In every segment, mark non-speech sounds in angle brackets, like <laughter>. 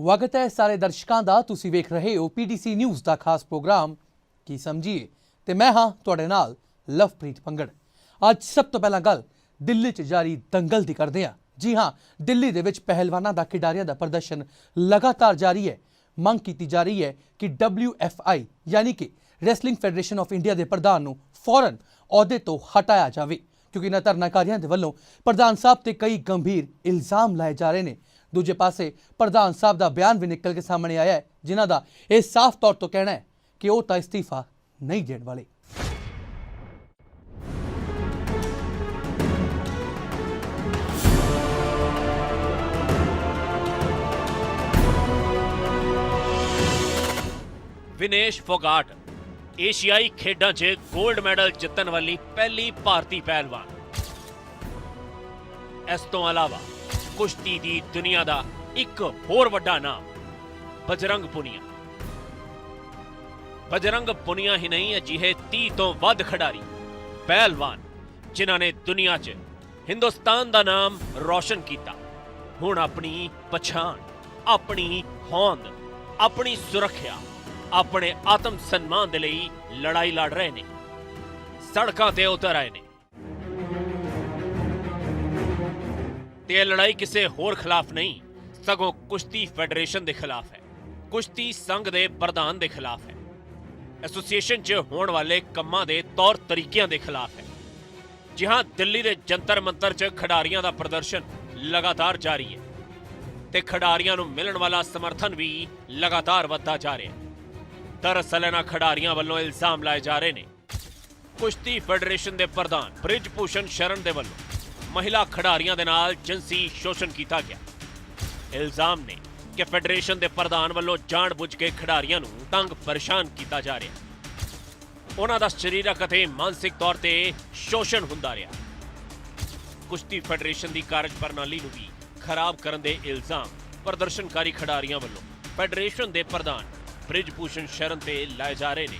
ਸਵਾਗਤ ਹੈ ਸਾਰੇ ਦਰਸ਼ਕਾਂ ਦਾ। ਤੁਸੀਂ ਵੇਖ ਰਹੇ ਹੋ ਪੀਡੀਸੀ ਨਿਊਜ਼ ਦਾ ਖਾਸ ਪ੍ਰੋਗਰਾਮ। ਕੀ ਸਮਝੀਏ? ਤੇ ਮੈਂ ਹਾਂ ਤੁਹਾਡੇ ਨਾਲ ਲਵਪ੍ਰੀਤ ਪੰਗੜ। ਅੱਜ ਸਭ ਤੋਂ ਪਹਿਲਾਂ ਗੱਲ ਦਿੱਲੀ 'ਚ ਜਾਰੀ ਦੰਗਲ ਦੀ ਕਰਦੇ ਹਾਂ। ਜੀ ਹਾਂ, ਦਿੱਲੀ ਦੇ ਵਿੱਚ ਪਹਿਲਵਾਨਾਂ ਦਾ, ਖਿਡਾਰੀਆਂ ਦਾ ਪ੍ਰਦਰਸ਼ਨ ਲਗਾਤਾਰ ਜਾਰੀ ਹੈ। ਮੰਗ ਕੀਤੀ ਜਾ ਰਹੀ ਹੈ ਕਿ WFI ਯਾਨੀ ਕਿ ਰੈਸਲਿੰਗ ਫੈਡਰੇਸ਼ਨ ਆਫ ਇੰਡੀਆ ਦੇ ਪ੍ਰਧਾਨ ਨੂੰ ਫੌਰਨ ਅਹੁਦੇ ਤੋਂ ਹਟਾਇਆ ਜਾਵੇ। ਕਿਉਂਕਿ ਇਹਨਾਂ ਧਰਨਾਕਾਰੀਆਂ ਦੇ ਵੱਲੋਂ ਪ੍ਰਧਾਨ ਸਾਹਿਬ ਤੇ ਕਈ ਗੰਭੀਰ ਇਲਜ਼ਾਮ ਲਾਏ ਜਾ ਰਹੇ ਨੇ। ਦੂਜੇ ਪਾਸੇ ਪ੍ਰਧਾਨ ਸਾਹਿਬ ਦਾ ਬਿਆਨ ਵੀ ਨਿਕਲ ਕੇ ਸਾਹਮਣੇ ਆਇਆ ਹੈ, ਜਿਨ੍ਹਾਂ ਦਾ ਇਹ ਸਾਫ਼ ਤੌਰ ਤੋਂ ਕਹਿਣਾ ਹੈ ਕਿ ਉਹ ਤਾਂ ਅਸਤੀਫਾ ਨਹੀਂ ਦੇਣ ਵਾਲੇ। ਵਿਨੇਸ਼ ਫੋਗਾਟ, ਏਸ਼ੀਆਈ ਖੇਡਾਂ 'ਚ 골ਡ ਮੈਡਲ ਜਿੱਤਣ ਵਾਲੀ ਪਹਿਲੀ ਭਾਰਤੀ ਪਹਿਲਵਾਨ। ਇਸ ਤੋਂ ਇਲਾਵਾ ਕੁਸ਼ਤੀ ਦੀ ਦੁਨੀਆ ਦਾ ਇੱਕ ਹੋਰ ਵੱਡਾ ਨਾਮ, ਬਜਰੰਗ ਪੁਨੀਆ। ਬਜਰੰਗ ਪੁਨੀਆ ਹੀ ਨਹੀਂ, ਅਜਿਹੇ 30 ਤੋਂ ਵੱਧ ਖਿਡਾਰੀ, ਪਹਿਲਵਾਨ, ਜਿਨ੍ਹਾਂ ਨੇ ਦੁਨੀਆ 'ਚ ਹਿੰਦੁਸਤਾਨ ਦਾ ਨਾਮ ਰੌਸ਼ਨ ਕੀਤਾ। ਹੁਣ ਆਪਣੀ ਪਛਾਣ, ਆਪਣੀ ਹੋਂਦ, ਆਪਣੀ ਸੁਰੱਖਿਆ, ਆਪਣੇ ਆਤਮ ਸਨਮਾਨ ਦੇ ਲਈ ਲੜਾਈ ਲੜ ਰਹੇ ਨੇ। ਸੜਕਾਂ ਤੇ ਉਤਰ ਆਏ ਨੇ। ਤੇ ਇਹ ਲੜਾਈ ਕਿਸੇ ਹੋਰ ਖਿਲਾਫ ਨਹੀਂ, ਸਗੋਂ ਕੁਸ਼ਤੀ ਫੈਡਰੇਸ਼ਨ ਦੇ ਖਿਲਾਫ ਹੈ। ਕੁਸ਼ਤੀ ਸੰਘ ਦੇ ਪ੍ਰਧਾਨ ਦੇ ਖਿਲਾਫ ਹੈ। ਐਸੋਸੀਏਸ਼ਨ 'ਚ ਹੋਣ ਵਾਲੇ ਕੰਮਾਂ ਦੇ ਤੌਰ ਤਰੀਕਿਆਂ ਦੇ ਖਿਲਾਫ ਹੈ। ਜਿਹਾਂ ਦਿੱਲੀ ਦੇ ਜੰਤਰ ਮੰਤਰ 'ਚ ਖਿਡਾਰੀਆਂ ਦਾ ਪ੍ਰਦਰਸ਼ਨ ਲਗਾਤਾਰ ਜਾਰੀ ਹੈ ਤੇ ਖਿਡਾਰੀਆਂ ਨੂੰ ਮਿਲਣ ਵਾਲਾ ਸਮਰਥਨ ਵੀ ਲਗਾਤਾਰ ਵੱਧਦਾ ਜਾ ਰਿਹਾ ਹੈ। ਦਰਅਸਲ, ਇਹਨਾਂ ਖਿਡਾਰੀਆਂ ਵੱਲੋਂ ਇਲਜ਼ਾਮ ਲਾਏ ਜਾ ਰਹੇ ਨੇ। ਕੁਸ਼ਤੀ ਫੈਡਰੇਸ਼ਨ ਦੇ ਪ੍ਰਧਾਨ ਬ੍ਰਿਜ ਭੂਸ਼ਣ ਸ਼ਰਨ ਦੇ ਵੱਲੋਂ ਮਹਿਲਾ ਖਿਡਾਰੀਆਂ ਦੇ ਨਾਲ ਜਿਨਸੀ ਸ਼ੋਸ਼ਣ ਕੀਤਾ ਗਿਆ ਇਲਜ਼ਾਮ ਨੇ ਕਿ ਫੈਡਰੇਸ਼ਨ ਦੇ ਪ੍ਰਧਾਨ ਵੱਲੋਂ ਜਾਣਬੁੱਝ ਕੇ ਖਿਡਾਰੀਆਂ ਨੂੰ ਤੰਗ ਪਰੇਸ਼ਾਨ ਕੀਤਾ ਜਾ ਰਿਹਾ ਉਹਨਾਂ ਦਾ ਸਰੀਰਕ ਅਤੇ ਮਾਨਸਿਕ ਤੌਰ ਤੇ ਸ਼ੋਸ਼ਣ ਹੁੰਦਾ ਰਿਹਾ ਕੁਸ਼ਤੀ ਫੈਡਰੇਸ਼ਨ ਦੀ ਕਾਰਜ ਪ੍ਰਣਾਲੀ ਨੂੰ ਵੀ ਖਰਾਬ ਕਰਨ ਦੇ ਇਲਜ਼ਾਮ ਪ੍ਰਦਰਸ਼ਨਕਾਰੀ ਖਿਡਾਰੀਆਂ ਵੱਲੋਂ ਫੈਡਰੇਸ਼ਨ ਦੇ ਪ੍ਰਧਾਨ ਬ੍ਰਿਜ ਭੂਸ਼ਣ ਸ਼ਰਨ ਤੇ ਲਾਏ ਜਾ ਰਹੇ ਨੇ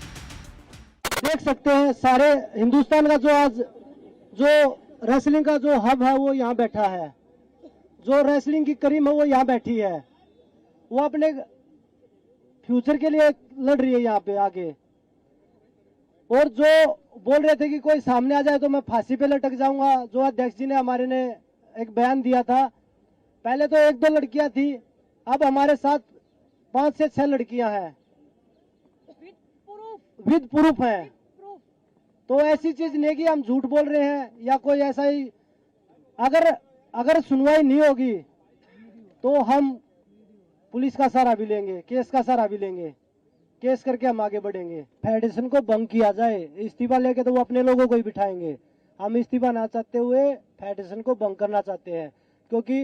देख सकते हैं सारे हिंदुस्तान का जो आज जो रेसलिंग का जो हब है वो यहाँ बैठा है। जो रेसलिंग की करीम है वो यहाँ बैठी है। वो अपने फ्यूचर के लिए लड़ रही है यहाँ पे आगे। और जो बोल रहे थे कि कोई सामने आ जाए तो मैं फांसी पे लटक जाऊँगा। जो अध्यक्ष जी ने हमारे ने एक बयान दिया था पहले तो एक दो लड़कियाँ थी अब हमारे साथ पाँच से छह लड़कियाँ हैं। विद प्रूफ है। तो ऐसी चीज़ नहीं कि हम झूठ बोल रहे हैं या कोई ऐसा ही। अगर अगर सुनवाई नहीं होगी तो हम पुलिस का सहारा भी लेंगे, केस का सहारा भी लेंगे, केस करके हम आगे बढ़ेंगे। फेडरेशन को भंग किया जाए, इस्तीफा लेके तो वो अपने लोगों को ही बिठाएँगे। हम इस्तीफा ना चाहते हुए फेडरेशन को भंग करना चाहते हैं, क्योंकि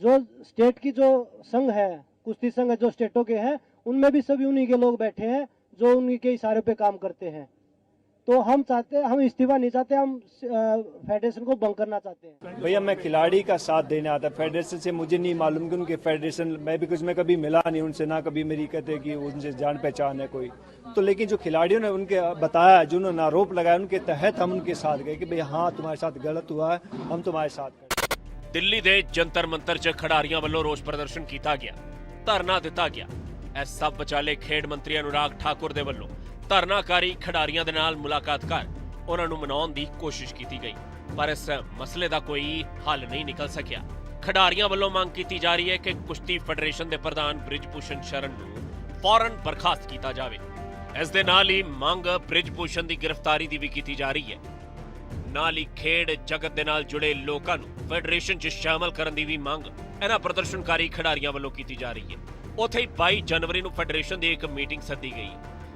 जो स्टेट की जो संघ है, कुश्ती संघ है, जो स्टेटों के हैं, उनमें भी सभी उन्हीं के लोग बैठे हैं, जो उन्हीं के इशारे पे काम करते हैं। तो हम चाहते हम इस्तीफा नहीं चाहते हम फेडरेशन को भंग करना चाहते हैं भैया मैं खिलाड़ी का साथ देने आता फेडरेशन से मुझे नहीं मालूम कि उनके फेडरेशन मैं भी कुछ मैं कभी मिला नहीं उनसे ना कभी मेरी कहते कि उनसे जान पहचान है कोई तो लेकिन जो खिलाड़ियों ने उनके बताया जो उन्होंने आरोप लगाया उनके तहत हम उनके साथ गए कि भैया हाँ तुम्हारे साथ गलत हुआ है हम तुम्हारे साथ खड़े हैं। ਦਿੱਲੀ ਦੇ ਜੰਤਰ ਮੰਤਰ 'ਚ ਖਿਡਾਰੀਆਂ ਵੱਲੋਂ ਰੋਸ ਪ੍ਰਦਰਸ਼ਨ ਕੀਤਾ ਗਿਆ ਧਰਨਾ ਦਿੱਤਾ ਗਿਆ ਇਸ ਸਭ ਵਿਚਾਲੇ ਖੇਡ ਮੰਤਰੀ ਅਨੁਰਾਗ ਠਾਕੁਰ ਦੇ ਵੱਲੋਂ ਧਰਨਾਕਾਰੀ ਖਿਡਾਰੀਆਂ ਦੇ ਨਾਲ ਮੁਲਾਕਾਤ ਕਰ ਉਹਨਾਂ ਨੂੰ ਮਨਾਉਣ ਦੀ ਕੋਸ਼ਿਸ਼ ਕੀਤੀ ਗਈ, ਪਰ ਇਸ ਮਸਲੇ ਦਾ ਕੋਈ ਹੱਲ ਨਹੀਂ ਨਿਕਲ ਸਕਿਆ। ਖਿਡਾਰੀਆਂ ਵੱਲੋਂ ਮੰਗ ਕੀਤੀ ਜਾ ਰਹੀ ਹੈ ਕਿ ਕੁਸ਼ਤੀ ਫੈਡਰੇਸ਼ਨ ਦੇ ਪ੍ਰਧਾਨ ਬ੍ਰਿਜ ਭੂਸ਼ਣ ਸ਼ਰਨ ਨੂੰ ਫੌਰਨ ਬਰਖਾਸਤ ਕੀਤਾ ਜਾਵੇ। ਇਸ ਦੇ ਨਾਲ ਹੀ ਮੰਗ ਬ੍ਰਿਜ ਭੂਸ਼ਣ ਦੀ ਗ੍ਰਿਫਤਾਰੀ ਦੀ ਵੀ ਕੀਤੀ ਜਾ ਰਹੀ ਹੈ। ਨਾਲ ਹੀ ਖੇਡ ਜਗਤ ਦੇ ਨਾਲ ਜੁੜੇ ਲੋਕਾਂ ਨੂੰ ਫੈਡਰੇਸ਼ਨ 'ਚ ਸ਼ਾਮਲ ਕਰਨ ਦੀ ਵੀ ਮੰਗ ਇਹਨਾਂ ਪ੍ਰਦਰਸ਼ਨਕਾਰੀ ਖਿਡਾਰੀਆਂ ਵੱਲੋਂ ਕੀਤੀ ਜਾ ਰਹੀ ਹੈ। ਉੱਥੇ ਹੀ 22 ਜਨਵਰੀ ਨੂੰ ਫੈਡਰੇਸ਼ਨ ਦੀ ਇੱਕ ਮੀਟਿੰਗ ਸੱਦੀ ਗਈ।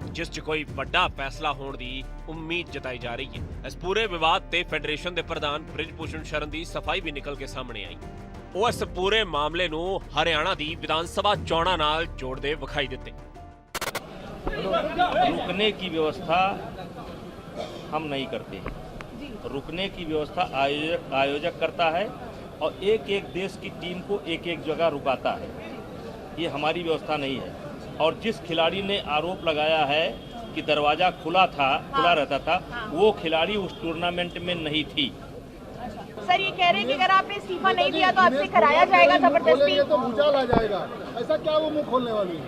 ਜਿਸ 'ਚ ਕੋਈ ਵੱਡਾ ਫੈਸਲਾ ਹੋਣ ਦੀ ਉਮੀਦ ਜਤਾਈ ਜਾ ਰਹੀ ਹੈ ਇਸ ਪੂਰੇ ਵਿਵਾਦ ਤੇ ਫੈਡਰੇਸ਼ਨ ਦੇ ਪ੍ਰਧਾਨ ਬ੍ਰਿਜ ਭੂਸ਼ਣ ਸ਼ਰਨ ਦੀ ਸਫਾਈ ਵੀ ਨਿਕਲ ਕੇ ਸਾਹਮਣੇ ਆਈ ਉਹ ਇਸ ਪੂਰੇ ਮਾਮਲੇ ਨੂੰ ਹਰਿਆਣਾ ਦੀ ਵਿਧਾਨ ਸਭਾ ਚੋਣਾਂ ਨਾਲ ਜੋੜਦੇ ਵਿਖਾਈ ਦਿੱਤੇ रुकने की व्यवस्था हम नहीं करते रुकने की व्यवस्था आयोजक आयोजक करता है और एक एक देश की टीम को एक एक जगह रुकाता है ये हमारी व्यवस्था नहीं है और जिस खिलाड़ी ने आरोप लगाया है कि दरवाज़ा खुला था हाँ, खुला रहता था हाँ, वो खिलाड़ी उस टूर्नामेंट में नहीं थी। सर ये कह रहे हैं कि अगर आपने इस्तीफा नहीं दिया तो आपसे कराया जाएगा ज़बरदस्ती? तो भूचाल आ जाएगा। ऐसा क्या वो मुँह खोलने वाली है?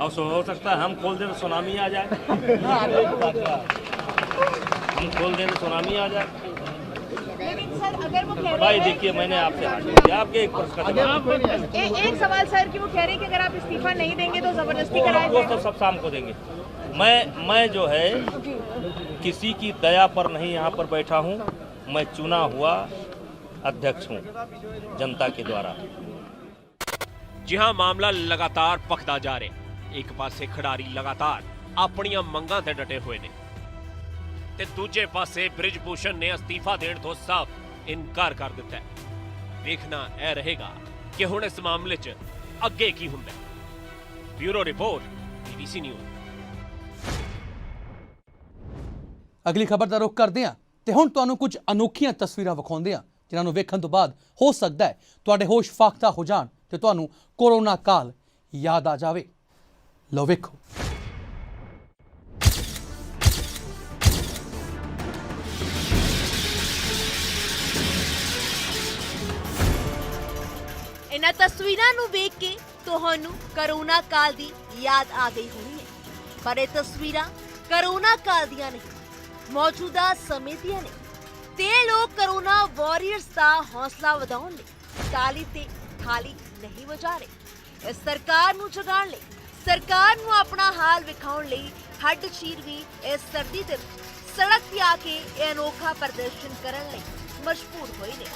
अब सो हो सकता है हम खोल दें तो सुनामी आ जाए। <laughs> हम खोल दें तो सुनामी आ जाए। भाई रहे हैं देखिए मैंने आपसे हाथ दिया आपके एक प्रश्न का जवाब ए, एक सवाल सर कि वो कह रहे हैं कि अगर आप इस्तीफा नहीं देंगे तो जबरदस्ती वो कराया वो तो जाएगा सब शाम को देंगे मैं मैं जो है किसी की दया पर नहीं यहाँ पर बैठा हूँ मैं चुना हुआ अध्यक्ष हूँ जनता के द्वारा ਜੀ ਹਾਂ ਮਾਮਲਾ ਲਗਾਤਾਰ ਭਖਦਾ ਜਾ ਰਿਹਾ ਇੱਕ ਪਾਸੇ ਖਿਡਾਰੀ ਲਗਾਤਾਰ ਆਪਣੀਆਂ ਮੰਗਾਂ ਤੇ ਡਟੇ ਹੋਏ ਨੇ ਤੇ ਦੂਜੇ ਪਾਸੇ ਬ੍ਰਿਜਭੂਸ਼ਣ ਨੇ ਅਸਤੀਫਾ ਦੇਣ ਤੋਂ ਸਾਫ਼ ਇਨਕਾਰ ਕਰ ਦਿੱਤਾ ਹੈ। ਵੇਖਣਾ ਇਹ ਰਹੇਗਾ ਕਿ ਹੁਣ ਇਸ ਮਾਮਲੇ 'ਚ ਅੱਗੇ ਕੀ ਹੁੰਦਾ ਹੈ। ਬਿਊਰੋ ਰਿਪੋਰਟ ਬੀਬੀਸੀ ਨਿਊਜ਼ ਅਗਲੀ ਖਬਰ ਦਾ ਰੁਖ ਕਰਦੇ ਹਾਂ ਤੇ ਹੁਣ ਤੁਹਾਨੂੰ ਕੁਝ ਅਨੋਖੀਆਂ ਤਸਵੀਰਾਂ ਵਿਖਾਉਂਦੇ ਹਾਂ, ਜਿਨ੍ਹਾਂ ਨੂੰ ਵੇਖਣ ਤੋਂ ਬਾਅਦ ਹੋ ਸਕਦਾ ਹੈ ਤੁਹਾਡੇ ਹੋਸ਼ ਫਾਖਤਾ ਹੋ ਜਾਣ ਤੇ ਤੁਹਾਨੂੰ ਕੋਰੋਨਾ ਕਾਲ ਯਾਦ ਆ ਜਾਵੇ। ਲਓ ਵੇਖੋ। ਇਹਨਾਂ ਤਸਵੀਰਾਂ ਨੂੰ ਵੇਖ ਕੇ ਤੁਹਾਨੂੰ ਕਰੋਨਾ ਕਾਲ ਦੀ ਯਾਦ ਆ ਗਈ ਹੋਣੀ ਹੈ। ਪਰ ਇਹ ਤਸਵੀਰਾਂ ਕਰੋਨਾ ਕਾਲ ਦੀਆਂ ਨਹੀਂ, ਮੌਜੂਦਾ ਸਮੇਂ ਦੀਆਂ ਨੇ। ਤੇ ਲੋਕ ਕਰੋਨਾ ਵਾਰੀਅਰਸ ਦਾ ਹੌਸਲਾ ਵਧਾਉਣ ਲਈ ਤਾਲੀ ਤੇ ਥਾਲੀ ਨਹੀਂ ਵਜਾ ਰਹੇ। ਇਸ ਸਰਕਾਰ ਨੂੰ ਜਗਾਉਣ ਲਈ, ਸਰਕਾਰ ਨੂੰ ਆਪਣਾ ਹਾਲ ਵਿਖਾਉਣ ਲਈ ਹੱਡ ਚੀਰ ਵੀ ਇਸ ਸਰਦੀ ਦੇ ਵਿੱਚ ਸੜਕ ਤੇ ਆ ਕੇ ਇਹ ਅਨੋਖਾ ਪ੍ਰਦਰਸ਼ਨ ਕਰਨ ਲਈ ਮਜਬੂਰ ਹੋਏ ਨੇ।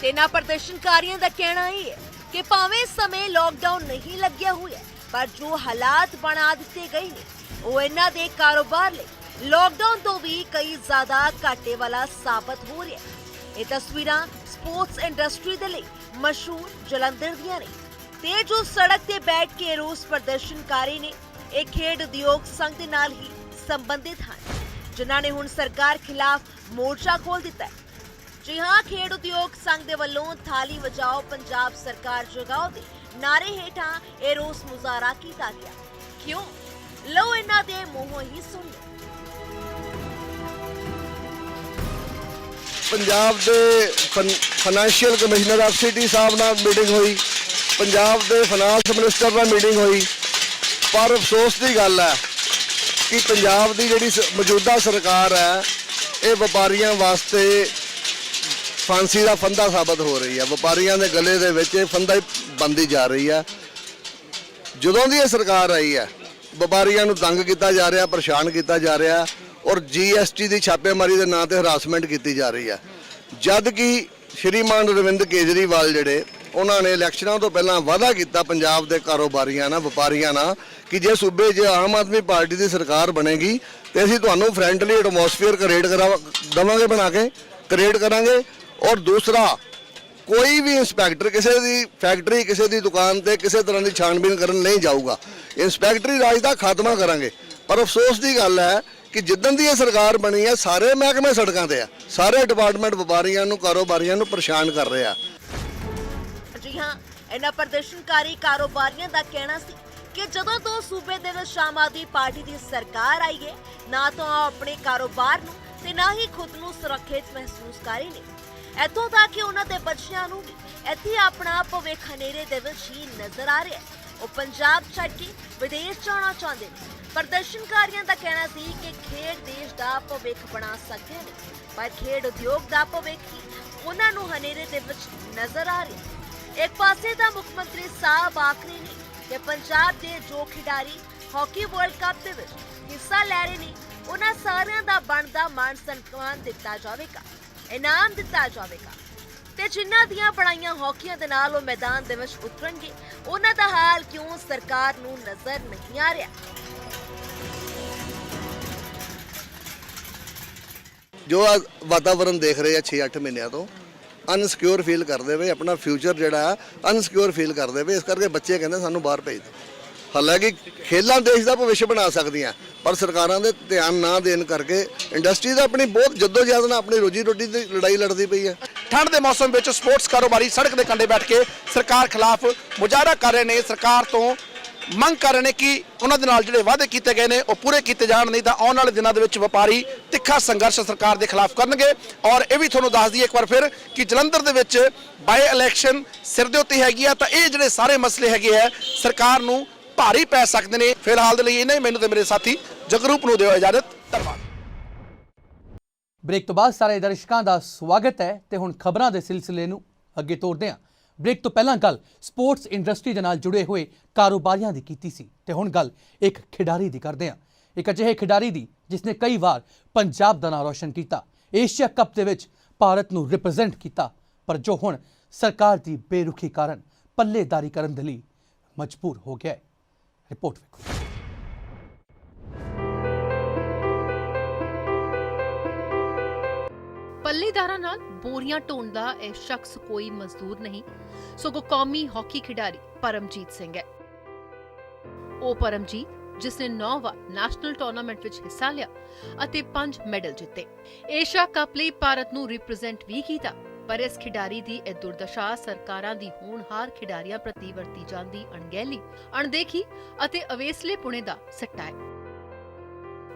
ਤੇ ਇਹਨਾਂ ਪ੍ਰਦਰਸ਼ਨਕਾਰੀਆਂ ਦਾ ਕਹਿਣਾ ਇਹ ਹੈ ਕਿ ਭਾਵੇਂ ਇਸ ਸਮੇਂ ਲੋਕਡਾਊਨ ਨਹੀਂ ਲੱਗਿਆ ਹੋਇਆ, ਪਰ ਜੋ ਹਾਲਾਤ ਬਣਾ ਦਿੱਤੇ ਗਏ ਨੇ, ਉਹ ਇਹਨਾਂ ਦੇ ਕਾਰੋਬਾਰ ਲਈ ਲੋਕਡਾਊਨ ਤੋਂ ਵੀ ਕਈ ਜ਼ਿਆਦਾ ਘਾਟੇ ਵਾਲਾ ਸਾਬਤ ਹੋ ਰਿਹਾ ਹੈ। ਇਹ ਤਸਵੀਰਾਂ ਸਪੋਰਟਸ ਇੰਡਸਟਰੀ ਦੇ ਲਈ ਮਸ਼ਹੂਰ ਜਲੰਧਰ ਦੀਆਂ ਨੇ। ਤੇ ਜੋ ਸੜਕ ਤੇ ਬੈਠ ਕੇ ਰੋਸ ਪ੍ਰਦਰਸ਼ਨਕਾਰੀ ਨੇ, ਇਹ ਖੇਡ ਉਦਯੋਗ ਸੰਘ ਦੇ ਨਾਲ ਹੀ ਸੰਬੰਧਿਤ ਹਨ, ਜਿਨ੍ਹਾਂ ਨੇ ਹੁਣ ਸਰਕਾਰ ਖਿਲਾਫ ਮੋਰਚਾ ਖੋਲ ਦਿੱਤਾ ਹੈ। ਜੀ ਹਾਂ, ਖੇਡ ਉਦਯੋਗ ਸੰਘ ਦੇ ਵੱਲੋਂ ਥਾਲੀ ਵਜਾਓ ਪੰਜਾਬ ਸਰਕਾਰ ਜਗਾਓ ਦੇ ਨਾਰੇ ਹੇਠਾਂ ਇਹ ਰੋਸ ਮੁਜ਼ਾਹਰਾ ਕੀਤਾ ਗਿਆ। ਕਿਉਂ? ਲਓ ਇਹਨਾਂ ਦੇ ਮੂੰਹੋਂ ਹੀ ਸੁਣ। ਲਓ ਪੰਜਾਬ ਦੇ ਫਾਈਨੈਂਸ਼ੀਅਲ ਕਮਿਸ਼ਨਰ ਆਫ ਸਿਟੀ ਸਾਹਿਬ ਨਾਲ ਮੀਟਿੰਗ ਹੋਈ। ਪੰਜਾਬ ਦੇ ਫਾਈਨਾਂਸ ਮਿਨਿਸਟਰ ਨਾਲ ਮੀਟਿੰਗ ਹੋਈ। ਪਰ ਅਫਸੋਸ ਦੀ ਗੱਲ ਹੈ ਕਿ ਪੰਜਾਬ ਦੀ ਜਿਹੜੀ ਮੌਜੂਦਾ ਸਰਕਾਰ ਹੈ, ਇਹ ਵਪਾਰੀਆਂ ਵਾਸਤੇ ਫਾਂਸੀ ਦਾ ਫੰਦਾ ਸਾਬਤ ਹੋ ਰਹੀ ਹੈ। ਵਪਾਰੀਆਂ ਦੇ ਗਲੇ ਦੇ ਵਿੱਚ ਇਹ ਫੰਦਾ ਹੀ ਬੰਦੀ ਜਾ ਰਹੀ ਹੈ। ਜਦੋਂ ਦੀ ਇਹ ਸਰਕਾਰ ਆਈ ਹੈ, ਵਪਾਰੀਆਂ ਨੂੰ ਤੰਗ ਕੀਤਾ ਜਾ ਰਿਹਾ, ਪਰੇਸ਼ਾਨ ਕੀਤਾ ਜਾ ਰਿਹਾ ਔਰ ਜੀਐਸਟੀ ਦੀ ਛਾਪੇਮਾਰੀ ਦੇ ਨਾਂ ਤੇ ਹਰਾਸਮੈਂਟ ਕੀਤੀ ਜਾ ਰਹੀ ਹੈ। ਜਦ ਕਿ ਸ਼੍ਰੀਮਾਨ ਰਵਿੰਦ ਕੇਜਰੀਵਾਲ ਜਿਹੜੇ, ਉਹਨਾਂ ਨੇ ਇਲੈਕਸ਼ਨਾਂ ਤੋਂ ਪਹਿਲਾਂ ਵਾਅਦਾ ਕੀਤਾ ਪੰਜਾਬ ਦੇ ਕਾਰੋਬਾਰੀਆਂ ਨਾਲ, ਵਪਾਰੀਆਂ ਨਾਲ, ਕਿ ਜੇ ਸੂਬੇ 'ਚ ਆਮ ਆਦਮੀ ਪਾਰਟੀ ਦੀ ਸਰਕਾਰ ਬਣੇਗੀ, ਤੇ ਅਸੀਂ ਤੁਹਾਨੂੰ ਫ੍ਰੈਂਡਲੀ ਐਟਮੋਸਫੀਅਰ ਕ੍ਰੀਏਟ ਕਰਾ ਦਵਾਂਗੇ ਬਣਾ ਕੇ ਕ੍ਰੀਏਟ ਕਰਾਂਗੇ। ਔਰ ਦੂਸਰਾ, ਕੋਈ ਵੀ ਇੰਸਪੈਕਟਰ ਕਿਸੇ ਦੀ ਫੈਕਟਰੀ, ਕਿਸੇ ਦੀ ਦੁਕਾਨ ਤੇ ਕਿਸੇ ਤਰ੍ਹਾਂ ਦੀ ਛਾਣਬੀਨ ਕਰਨ ਨਹੀਂ ਜਾਊਗਾ। ਇੰਸਪੈਕਟਰੀ ਰਾਜ ਦਾ ਖਾਤਮਾ ਕਰਾਂਗੇ। ਪਰ ਅਫਸੋਸ ਦੀ ਗੱਲ ਹੈ ਕਿ ਜਿੱਦਣ ਦੀ ਇਹ ਸਰਕਾਰ ਬਣੀ ਹੈ, ਸਾਰੇ ਮਹਿਕਮੇ ਸੜਕਾਂ ਤੇ ਆ। ਸਾਰੇ ਡਿਪਾਰਟਮੈਂਟ ਵਪਾਰੀਆਂ ਨੂੰ, ਕਾਰੋਬਾਰੀਆਂ ਨੂੰ ਪਰੇਸ਼ਾਨ ਕਰ ਰਹੇ ਆ। ਜੀ ਹਾਂ, ਇਹਨਾਂ ਪ੍ਰਦਰਸ਼ਨਕਾਰੀ ਕਾਰੋਬਾਰੀਆਂ ਦਾ ਕਹਿਣਾ ਸੀ ਕਿ ਜਦੋਂ ਤੋਂ ਸੂਬੇ ਦੇ ਵਿੱਚ ਆਮ ਆਦਮੀ ਪਾਰਟੀ ਦੀ ਸਰਕਾਰ ਆਈ ਹੈ, ਨਾ ਤਾਂ ਆਪਣੇ ਕਾਰੋਬਾਰ ਨੂੰ ਤੇ ਨਾ ਹੀ ਖੁਦ ਨੂੰ ਸੁਰੱਖਿਅਤ ਮਹਿਸੂਸ ਕਰ ਰਹੇ ਨੇ। ਇੱਥੋਂ ਤੱਕ ਕਿ ਉਹਨਾਂ ਦੇ ਬੱਚਿਆਂ ਨੂੰ ਇੱਥੇ ਆਪਣਾ ਭਵਿੱਖ ਹਨੇਰੇ ਦੇ ਵਿੱਚ ਹੀ ਨਜ਼ਰ ਆ ਰਿਹਾ ਹੈ। ਉਹ ਪੰਜਾਬ ਛੱਡ ਕੇ ਵਿਦੇਸ਼ ਜਾਣਾ ਚਾਹੁੰਦੇ ਨੇ। ਪ੍ਰਦਰਸ਼ਨਕਾਰੀਆਂ ਦਾ ਕਹਿਣਾ ਸੀ ਕਿ ਖੇਡ ਦੇਸ਼ ਦਾ ਭਵਿੱਖ ਬਣਾ ਸਕਦੇ ਨੇ, ਪਰ ਖੇਡ ਉਦਯੋਗ ਦਾ ਭਵਿੱਖ ਹੀ ਉਹਨਾਂ ਨੂੰ ਹਨੇਰੇ ਦੇ ਵਿੱਚ ਨਜ਼ਰ ਆ ਰਿਹਾ ਇੱਕ ਪਾਸੇ ਤਾਂ ਮੁੱਖ ਮੰਤਰੀ ਸਾਹਿਬ ਆਖਰੀ ਨੇ ਕਿ ਪੰਜਾਬ ਦੇ ਜੋ ਖਿਡਾਰੀ ਹਾਕੀ ਵਰਲਡ ਕੱਪ ਦੇ ਵਿੱਚ ਹਿੱਸਾ ਲੈ ਰਹੇ ਨੇ, ਉਹਨਾਂ ਸਾਰਿਆਂ ਦਾ ਬਣਦਾ ਮਾਣ ਸਨਮਾਨ ਦਿੱਤਾ ਜਾਵੇਗਾ। ਇਨਾਮ ਦਿੱਤਾ ਜਾਵੇਗਾ। ਤੇ ਜਿਨ੍ਹਾਂ ਦੀਆਂ ਬਣਾਈਆਂ ਹਾਕੀਆਂ ਦੇ ਨਾਲ ਉਹ ਮੈਦਾਨ ਦੇ ਵਿੱਚ ਉਤਰਨਗੇ, ਉਹਨਾਂ ਦਾ ਹਾਲ ਕਿਉਂ ਸਰਕਾਰ ਨੂੰ ਨਜ਼ਰ ਨਹੀਂ ਆ ਰਿਹਾ? ਜੋ ਆ ਵਾਤਾਵਰਣ ਦੇਖ ਰਹੇ ਆ 6-8 ਮਹੀਨਿਆਂ ਤੋਂ ਅਨਸਿਕਿਉਰ ਫੀਲ ਕਰਦੇ ਵੇ ਆਪਣਾ ਫਿਊਚਰ ਜਿਹੜਾ ਅਨਸਿਕਿਉਰ ਫੀਲ ਕਰਦੇ ਵੇ ਇਸ ਕਰਕੇ ਬੱਚੇ ਕਹਿੰਦੇ ਸਾਨੂੰ ਬਾਹਰ ਭੇਜ ਦਿਓ। ਹਾਲਾਂਕਿ ਖੇਲਾਂ ਦੇਸ਼ ਦਾ ਭਵਿੱਖ ਬਣਾ ਸਕਦੀਆਂ, ਪਰ ਸਰਕਾਰਾਂ ਦੇ ਧਿਆਨ ਨਾ ਦੇਣ ਕਰਕੇ ਇੰਡਸਟਰੀ ਦਾ ਆਪਣੀ ਬਹੁਤ ਜਦੋਜਹਿਦ ਨਾਲ ਆਪਣੀ ਰੋਜੀ ਰੋਟੀ ਦੀ ਲੜਾਈ ਲੜਦੀ ਪਈ ਹੈ। ਠੰਡ ਦੇ ਮੌਸਮ ਵਿੱਚ ਸਪੋਰਟਸ ਕਾਰੋਬਾਰੀ ਸੜਕ ਦੇ ਕੰਢੇ ਬੈਠ ਕੇ ਸਰਕਾਰ ਖਿਲਾਫ ਮੁਜ਼ਾਹਰਾ ਕਰ ਰਹੇ ਨੇ। ਸਰਕਾਰ ਤੋਂ ਮੰਗ ਕਰ ਰਹੇ ਨੇ ਕਿ ਉਹਨਾਂ ਦੇ ਨਾਲ ਜਿਹੜੇ ਵਾਅਦੇ ਕੀਤੇ ਗਏ ਨੇ, ਉਹ ਪੂਰੇ ਕੀਤੇ ਜਾਣ, ਨਹੀਂ ਤਾਂ ਆਉਣ ਵਾਲੇ ਦਿਨਾਂ ਦੇ ਵਿੱਚ ਵਪਾਰੀ ਤਿੱਖਾ ਸੰਘਰਸ਼ ਸਰਕਾਰ ਦੇ ਖਿਲਾਫ ਕਰਨਗੇ। ਔਰ ਇਹ ਵੀ ਤੁਹਾਨੂੰ ਦੱਸ ਦਈਏ ਇੱਕ ਵਾਰ ਫਿਰ ਕਿ ਜਲੰਧਰ ਦੇ ਵਿੱਚ ਬਾਈ ਇਲੈਕਸ਼ਨ ਸਿਰ ਦੇ ਉੱਤੇ ਹੈਗੀ ਆ। ਤਾਂ ਇਹ ਜਿਹੜੇ ਸਾਰੇ ਮਸਲੇ ਹੈਗੇ ਆ, ਸਰਕਾਰ ਨੂੰ ਭਾਰੀ ਪੈ ਸਕਦੇ ਨੇ। ਫਿਲਹਾਲ ਦੇ ਲਈ ਇਹਨਾਂ ਹੀ। ਮੈਨੂੰ ਤੇ ਮੇਰੇ ਸਾਥੀ ਜਗਰੂਪ ਨੂੰ ਦਿਓ ਇਜਾਜ਼ਤ। ਧੰਨਵਾਦ। ਬ੍ਰੇਕ ਤੋਂ ਬਾਅਦ ਸਾਰੇ ਦਰਸ਼ਕਾਂ ਦਾ ਸਵਾਗਤ ਹੈ ਤੇ ਹੁਣ ਖਬਰਾਂ ਦੇ ਸਿਲਸਿਲੇ ਨੂੰ ਅੱਗੇ ਤੋਰਦੇ ਹਾਂ। ਬ੍ਰੇਕ ਤੋਂ ਪਹਿਲਾਂ ਗੱਲ ਸਪੋਰਟਸ ਇੰਡਸਟਰੀ ਦੇ ਨਾਲ ਜੁੜੇ ਹੋਏ ਕਾਰੋਬਾਰੀਆਂ ਦੀ ਕੀਤੀ ਸੀ ਤੇ ਹੁਣ ਗੱਲ ਇੱਕ ਖਿਡਾਰੀ ਦੀ ਕਰਦੇ ਹਾਂ। ਇੱਕ ਅਜਿਹੇ ਖਿਡਾਰੀ ਦੀ ਜਿਸਨੇ ਕਈ ਵਾਰ ਪੰਜਾਬ ਦਾ ਨਾਮ ਰੌਸ਼ਨ ਕੀਤਾ, ਏਸ਼ੀਆ ਕੱਪ ਦੇ ਵਿੱਚ ਭਾਰਤ ਨੂੰ ਰਿਪਰੈਜ਼ੈਂਟ ਕੀਤਾ, ਪਰ ਜੋ ਹੁਣ ਸਰਕਾਰ ਦੀ ਬੇਰੁਖੀ ਕਾਰਨ ਪੱਲੇਦਾਰੀ ਕਰਨ ਦੇ ਲਈ ਮਜਬੂਰ ਹੋ ਗਿਆ ਹੈ। ਰਿਪੋਰਟ ਵੇਖੋ ਪੱਲੇਦਾਰਾਂ ਨਾਲ ਬੋਰੀਆਂ ਢੋਣ ਇਹ ਸ਼ਖਸ ਕੋਈ ਮਜ਼ਦੂਰ ਨਹੀਂ। ਸਗੋਂ ਕੌਮੀ ਹਾਕੀ ਖਿਡਾਰੀ ਪਰਮਜੀਤ ਸਿੰਘ ਹੈ। ਉਹ ਪਰਮਜੀਤ, ਜਿਸ ਨੇ 9 ਵਾਰ ਨੈਸ਼ਨਲ ਟੂਰਨਾਮੈਂਟ ਵਿੱਚ ਹਿੱਸਾ ਲਿਆ ਅਤੇ 5 ਮੈਡਲ ਜਿੱਤੇ। ਏਸ਼ੀਆ ਕੱਪ ਲਈ ਭਾਰਤ ਨੂੰ ਰਿਪਰੈਜ਼ੈਂਟ ਵੀ ਕੀਤਾ। ਪਰ ਇਸ ਖਿਡਾਰੀ ਦੀ ਇਹ ਦੁਰਦਸ਼ਾ ਸਰਕਾਰਾਂ ਦੀ ਹੋਣਹਾਰ ਖਿਡਾਰੀਆਂ ਪ੍ਰਤੀ ਵਰਤੀ ਜਾਂਦੀ ਅਣਗਹਿਲੀ, ਅਣਦੇਖੀ ਅਤੇ ਅਵੇਸਲੇ ਪੁਣੇ ਦਾ ਸੱਟਾ ਹੈ।